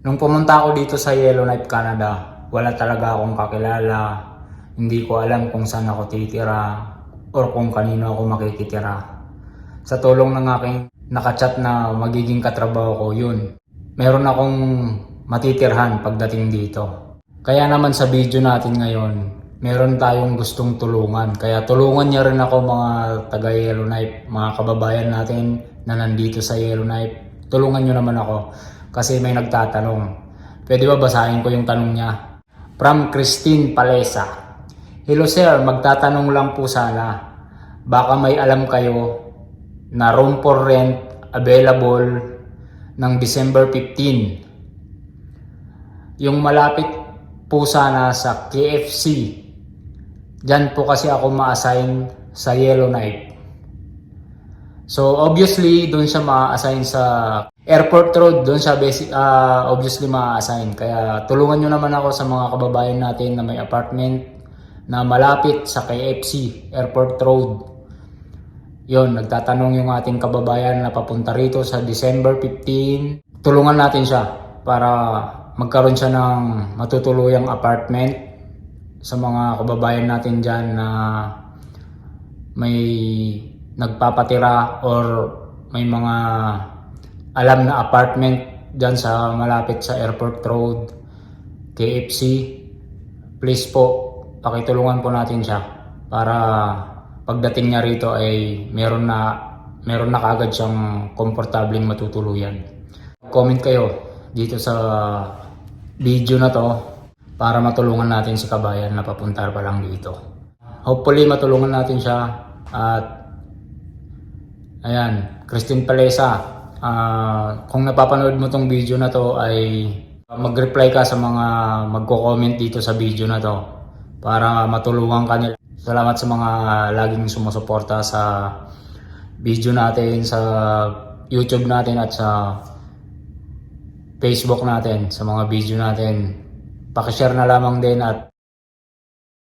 Nung pumunta ako dito sa Yellowknife, Canada, wala talaga akong kakilala. Hindi ko alam kung saan ako titira or kung kanino ako makikitira. Sa tulong ng aking nakachat na magiging katrabaho ko, yun. Meron akong matitirhan pagdating dito. Kaya naman sa video natin ngayon, meron tayong gustong tulungan. Kaya tulungan niya rin ako mga taga Yellowknife, mga kababayan natin na nandito sa Yellowknife. Tulungan nyo naman ako kasi may nagtatanong. Pwede ba basahin ko yung tanong niya? From Christine Palesa. Hello sir, magtatanong lang po sana. Baka may alam kayo na room for rent available ng December 15. Yung malapit po sana sa KFC. Diyan po kasi ako ma-assign sa Yellowknife. So obviously doon siya ma-assign sa Airport Road, doon siya basic, ah, obviously ma-assign. Kaya tulungan nyo naman ako sa mga kababayan natin na may apartment na malapit sa KFC, Airport Road. Yon, nagtatanong yung ating kababayan na papunta rito sa December 15. Tulungan natin siya para magkaroon siya ng matutuluyang apartment sa mga kababayan natin dyan na may nagpapatira or may mga alam na apartment dyan sa malapit sa Airport Road, KFC. Please po, pakitulungan po natin siya para pagdating niya rito ay meron na meron na kagad siyang komportableng matutuluyan. Comment kayo dito sa video na to para matulungan natin si kabayan na papunta pa lang dito. Hopefully matulungan natin siya at ayan, Christine Palesa, ah, kung napapanood mo tong video na to ay mag-reply ka sa mga magko-comment dito sa video na to para matulungan ka nila. Salamat sa mga laging sumusuporta sa video natin, sa YouTube natin at sa Facebook natin, sa mga video natin. Pakishare na lamang din at